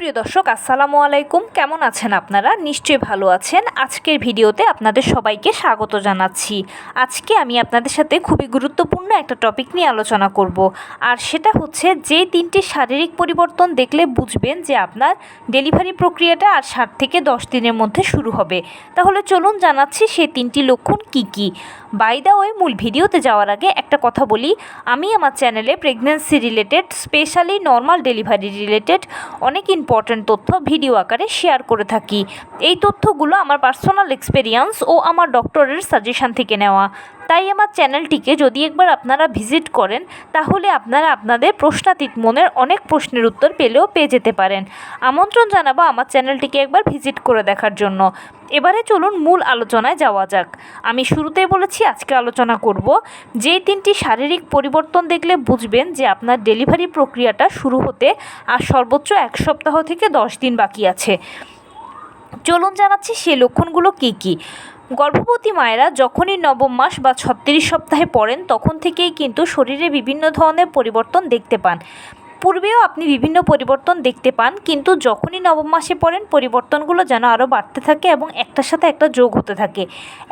সুপ্রিয় দর্শক, আসসালামু আলাইকুম। কেমন আছেন আপনারা? নিশ্চয়ই ভালো আছেন। আজকের ভিডিওতে আপনাদের সবাইকে স্বাগত জানাচ্ছি। আজকে আমি আপনাদের সাথে খুবই গুরুত্বপূর্ণ একটা টপিক নিয়ে আলোচনা করব। আর সেটা হচ্ছে যে তিনটি শারীরিক পরিবর্তন দেখলে বুঝবেন যে আপনার ডেলিভারি প্রক্রিয়াটা আর সাত থেকে দশ দিনের মধ্যে শুরু হবে। তাহলে চলুন জানাচ্ছি সেই তিনটি লক্ষণ কি কি। বাই দা ওয়ে মূল ভিডিওতে যাওয়ার আগে একটা কথা বলি। আমি আমার চ্যানেলে pregnancy related specially normal delivery related অনেক ইম্পর্ট্যান্ট তথ্য ভিডিও আকারে শেয়ার করে থাকি। এই তথ্যগুলো আমার পার্সোনাল এক্সপেরিয়েন্স ও আমার ডক্টরের সাজেশান থেকে নেওয়া। তাই আমার চ্যানেলটিকে যদি একবার আপনারা ভিজিট করেন, তাহলে আপনারা আপনাদের প্রশ্নাতীত মনের অনেক প্রশ্নের উত্তর পেলেও পেয়ে যেতে পারেন। আমন্ত্রণ জানাব আমার চ্যানেলটিকে একবার ভিজিট করে দেখার জন্য। এবারে চলুন মূল আলোচনায় যাওয়া যাক। আমি শুরুতেই বলেছি, আজকে আলোচনা করব যে তিনটি শারীরিক পরিবর্তন দেখলে বুঝবেন যে আপনার ডেলিভারি প্রক্রিয়াটা শুরু হতে আর সর্বোচ্চ এক সপ্তাহ থেকে দশ দিন বাকি আছে। চলুন জানাচ্ছি সেই লক্ষণগুলো কী কী। গর্ভবতী মায়েরা যখনই নবম মাস বা ছত্রিশ সপ্তাহে পড়েন, তখন থেকেই কিন্তু শরীরে বিভিন্ন ধরনের পরিবর্তন দেখতে পান। পূর্বেও আপনি বিভিন্ন পরিবর্তন দেখতে পান, কিন্তু যখনই নবম মাসে পড়েন, পরিবর্তনগুলো যেন আরও বাড়তে থাকে এবং একটার সাথে একটা যোগ হতে থাকে।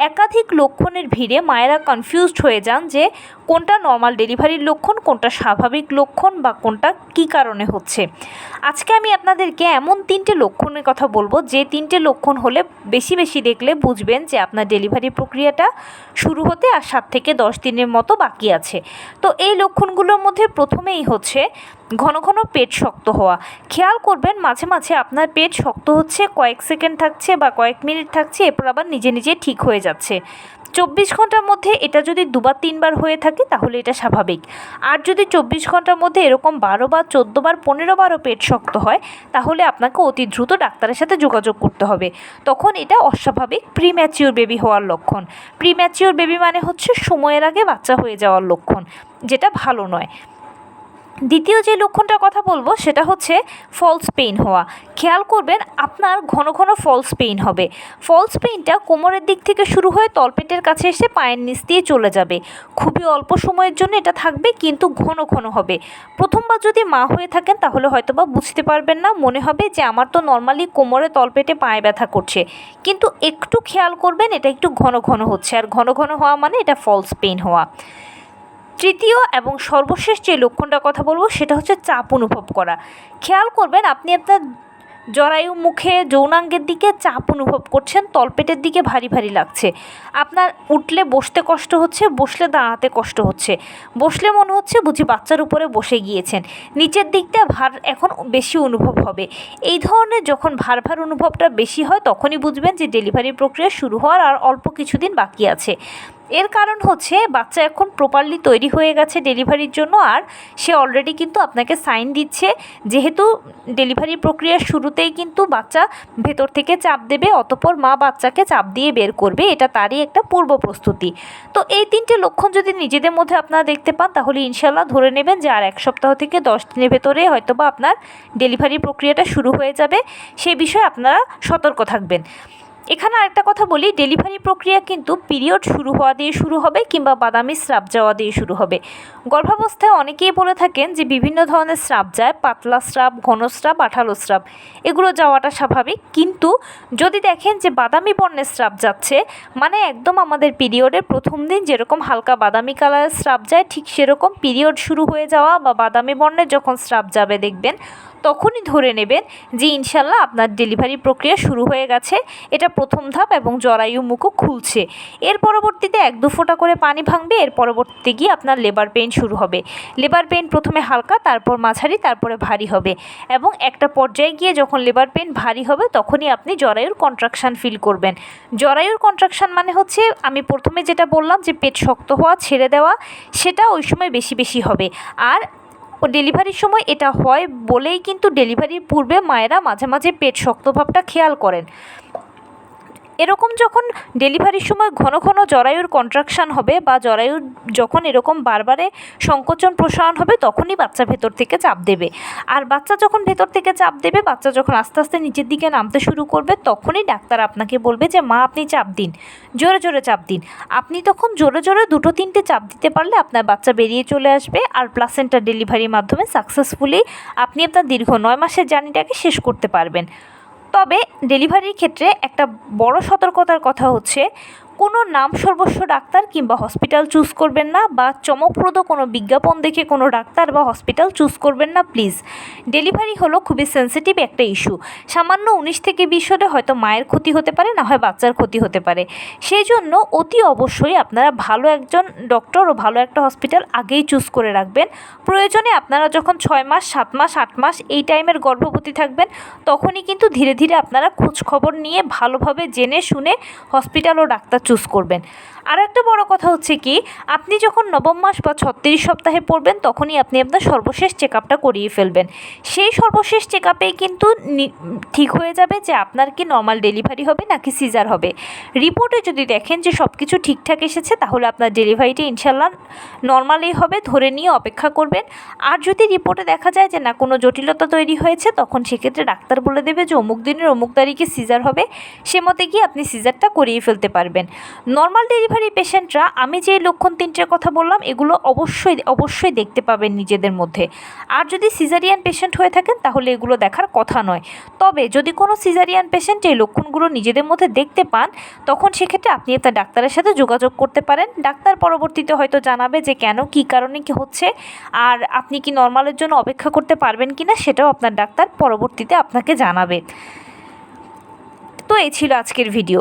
একাধিক লক্ষণের ভিড়ে মায়েরা কনফিউজড হয়ে যান যে কোনটা নর্মাল ডেলিভারির লক্ষণ, কোনটা স্বাভাবিক লক্ষণ বা কোনটা কী কারণে হচ্ছে। আজকে আমি আপনাদেরকে এমন তিনটে লক্ষণের কথা বলব, যে তিনটে লক্ষণ হলে বেশি বেশি দেখলে বুঝবেন যে আপনার ডেলিভারি প্রক্রিয়াটা শুরু হতে আর সাত থেকে দশ দিনের মতো বাকি আছে। তো এই লক্ষণগুলোর মধ্যে প্রথমেই হচ্ছে ঘন ঘন পেট শক্ত হওয়া। খেয়াল করবেন, মাঝে মাঝে আপনার পেট শক্ত হচ্ছে, কয়েক সেকেন্ড থাকছে বা কয়েক মিনিট থাকছে, এরপর আবার নিজে নিজে ঠিক হয়ে যাচ্ছে। চব্বিশ ঘণ্টার মধ্যে এটা যদি দুবার, তিনবার হয়ে থাকে, তাহলে এটা স্বাভাবিক। আর যদি চব্বিশ ঘণ্টার মধ্যে এরকম বারো বার চোদ্দ বার, পনেরো বারও পেট শক্ত হয়, তাহলে আপনাকে অতি দ্রুত ডাক্তারের সাথে যোগাযোগ করতে হবে। তখন এটা অস্বাভাবিক প্রি ম্যাচিওর বেবি হওয়ার লক্ষণ। প্রি ম্যাচিওর বেবি মানে হচ্ছে সময়ের আগে বাচ্চা হয়ে যাওয়ার লক্ষণ, যেটা ভালো নয়। দ্বিতীয় যে লক্ষণটার কথা বলব, সেটা হচ্ছে ফলস পেইন হওয়া। খেয়াল করবেন, আপনার ঘন ঘন ফলস পেইন হবে। ফলস পেইনটা কোমরের দিক থেকে শুরু হয়ে তলপেটের কাছে এসে পায়ের নিচ দিয়ে চলে যাবে। খুবই অল্প সময়ের জন্য এটা থাকবে, কিন্তু ঘন ঘন হবে। প্রথমবার যদি মা হয়ে থাকেন, তাহলে হয়তো বা বুঝতে পারবেন না, মনে হবে যে আমার তো নর্মালি কোমরে তলপেটে পায়ে ব্যথা করছে। কিন্তু একটু খেয়াল করবেন, এটা একটু ঘন ঘন হচ্ছে। আর ঘন ঘন হওয়া মানে এটা ফলস পেইন হওয়া। তৃতীয় এবং সর্বশেষ যে লক্ষণটার কথা বলব, সেটা হচ্ছে চাপ অনুভব করা। খেয়াল করবেন, আপনি আপনার জরায়ু মুখে যৌনাঙ্গের দিকে চাপ অনুভব করছেন, তলপেটের দিকে ভারী ভারী লাগছে। আপনার উঠলে বসতে কষ্ট হচ্ছে, বসলে দাঁড়াতে কষ্ট হচ্ছে। বসলে মনে হচ্ছে বুঝি বাচ্চার উপরে বসে গিয়েছেন। নিচের দিকটা ভার এখন বেশি অনুভব হবে। এই ধরনের যখন ভার ভার অনুভবটা বেশি হয়, তখনই বুঝবেন যে ডেলিভারি প্রক্রিয়া শুরু হওয়ার আর অল্প কিছুদিন বাকি আছে। এর কারণ হচ্ছে বাচ্চা এখন প্রপারলি তৈরি হয়ে গেছে ডেলিভারির জন্য আর সে অলরেডি কিন্তু আপনাকে সাইন দিচ্ছে। যেহেতু ডেলিভারি প্রক্রিয়ার শুরুতেই কিন্তু বাচ্চা ভেতর থেকে চাপ দেবে, অতপর মা বাচ্চাকে চাপ দিয়ে বের করবে। এটা তারই একটা পূর্ব প্রস্তুতি। তো এই তিনটে লক্ষণ যদি নিজেদের মধ্যে আপনারা দেখতে পান, তাহলে ইনশাল্লাহ ধরে নেবেন যে আর এক সপ্তাহ থেকে দশ দিনের ভেতরে হয়তোবা আপনার ডেলিভারি প্রক্রিয়াটা শুরু হয়ে যাবে। সে বিষয়ে আপনারা সতর্ক থাকবেন। এখানে আরেকটা কথা বলি ডেলিভারি প্রক্রিয়া কিন্তু পিরিয়ড শুরু হওয়া দিয়ে শুরু হবে কিংবা বাদামি স্রাব যাওয়া দিয়ে শুরু হবে। গর্ভাবস্থায় অনেকেই বলে থাকেন যে বিভিন্ন ধরনের স্রাব যায়, পাতলা স্রাব, ঘন স্রাব, আঠালো স্রাব, এগুলো যাওয়াটা স্বাভাবিক। কিন্তু যদি দেখেন যে বাদামি বর্ণের স্রাব যাচ্ছে মানে একদম আমাদের পিরিয়ডের প্রথম দিন যেরকম হালকা বাদামি কালারের স্রাব যায়, ঠিক সেরকম পিরিয়ড শুরু হয়ে যাওয়া বা বাদামি বর্ণের যখন স্রাব যাবে দেখবেন তখনই ধরে নেবেন যে ইনশাল্লাহ আপনার ডেলিভারি প্রক্রিয়া শুরু হয়ে গেছে। এটা প্রথম ধাপ এবং জরায়ু মুখও খুলছে। এর পরবর্তীতে এক দু ফোঁটা করে পানি ভাঙবে, এর পরবর্তীতে গিয়ে আপনার লেবার পেইন শুরু হবে। লেবার পেইন প্রথমে হালকা, তারপর মাঝারি, তারপরে ভারী হবে এবং একটা পর্যায়ে গিয়ে যখন লেবার পেইন ভারী হবে তখনই আপনি জরায়ুর কন্ট্রাকশান ফিল করবেন। জরায়ুর কন্ট্রাকশান মানে হচ্ছে আমি প্রথমে যেটা বললাম যে পেট শক্ত হওয়া, ছেড়ে দেওয়া, সেটা ওই সময় বেশি বেশি হবে। আর ও ডেলিভারির সময় এটা হয় বলেই কিন্তু ডেলিভারির পূর্বে মায়েরা মাঝে মাঝে পেট শক্তভাবটা খেয়াল করেন। এরকম যখন ডেলিভারির সময় ঘন ঘন জরায়ুর কন্ট্রাকশান হবে বা জরায়ুর যখন এরকম বারবারে সংকোচন প্রসারণ হবে, তখনই বাচ্চা ভেতর থেকে চাপ দেবে। আর বাচ্চা যখন ভেতর থেকে চাপ দেবে, বাচ্চা যখন আস্তে আস্তে নিচের দিকে নামতে শুরু করবে, তখনই ডাক্তার আপনাকে বলবে যে, মা, আপনি চাপ দিন। জোরে জোরে চাপ দিন। আপনি তখন জোরে জোরে দুটো, তিনটে চাপ দিতে পারলে আপনার বাচ্চা বেরিয়ে চলে আসবে আর প্লাসেন্টার ডেলিভারির মাধ্যমে সাকসেসফুলি আপনি আপনার দীর্ঘ নয় মাসের জার্নিটাকে শেষ করতে পারবেন। তবে ডেলিভারির ক্ষেত্রে একটা বড় সতর্কতার কথা হচ্ছে কোনো নাম সর্বস্ব ডাক্তার কিংবা হসপিটাল চুজ করবেন না বা চমকপ্রদ কোনো বিজ্ঞাপন দেখে কোনো ডাক্তার বা হসপিটাল চুজ করবেন না প্লিজ ডেলিভারি হলো খুবই সেন্সিটিভ একটা ইস্যু সামান্য উনিশ থেকে বিশ হলে হয়তো মায়ের ক্ষতি হতে পারে, না হয় বাচ্চার ক্ষতি হতে পারে। সেই জন্য অতি অবশ্যই আপনারা ভালো একজন ডক্টর ও ভালো একটা হসপিটাল আগেই চুজ করে রাখবেন। প্রয়োজনে আপনারা যখন ছয় মাস, সাত মাস, আট মাস এই টাইমের গর্ভবতী থাকবেন, তখনই কিন্তু ধীরে ধীরে আপনারা খোঁজ খবর নিয়ে ভালোভাবে জেনে শুনে হসপিটাল ও ডাক্তার চুজ করবেন। আর একটা বড় কথা হচ্ছে কি, আপনি যখন নবম মাস বা ছত্রিশ সপ্তাহে পড়বেন, তখনই আপনি আপনার সর্বশেষ চেক আপটা করিয়ে ফেলবেন। সেই সর্বশেষ চেক আপেই কিন্তু ঠিক হয়ে যাবে যে আপনার কি নর্মাল ডেলিভারি হবে নাকি সিজার হবে। রিপোর্টে যদি দেখেন যে সব কিছু ঠিকঠাক এসেছে, তাহলে আপনার ডেলিভারিটি ইনশাল্লাহ নর্মালই হবে, ধরে নিয়ে অপেক্ষা করবেন। আর যদি রিপোর্টে দেখা যায় যে না, কোনো জটিলতা তৈরি হয়েছে, তখন সেক্ষেত্রে ডাক্তার বলে দেবে যে অমুক দিনের অমুক তারিখে সিজার হবে। সে মতে গিয়ে আপনি সিজারটা করিয়ে ফেলতে পারবেন। নর্মাল ডেলিভারি পেশেন্টরা আমি যে লক্ষণ তিনটের কথা বললাম, এগুলো অবশ্যই অবশ্যই দেখতে পাবেন নিজেদের মধ্যে। আর যদি সিজারিয়ান পেশেন্ট হয়ে থাকেন, তাহলে এগুলো দেখার কথা নয়। তবে যদি কোনো সিজারিয়ান পেশেন্ট এই লক্ষণগুলো নিজেদের মধ্যে দেখতে পান, তখন সেক্ষেত্রে আপনি আপনার ডাক্তারের সাথে যোগাযোগ করতে পারেন। ডাক্তার পরবর্তীতে হয়তো জানাবে যে কেন, কী কারণে কি হচ্ছে, আর আপনি কি নর্মালের জন্য অপেক্ষা করতে পারবেন কি না সেটাও আপনার ডাক্তার পরবর্তীতে আপনাকে জানাবে। তো এই ছিল আজকের ভিডিও।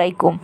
আলাইকুম।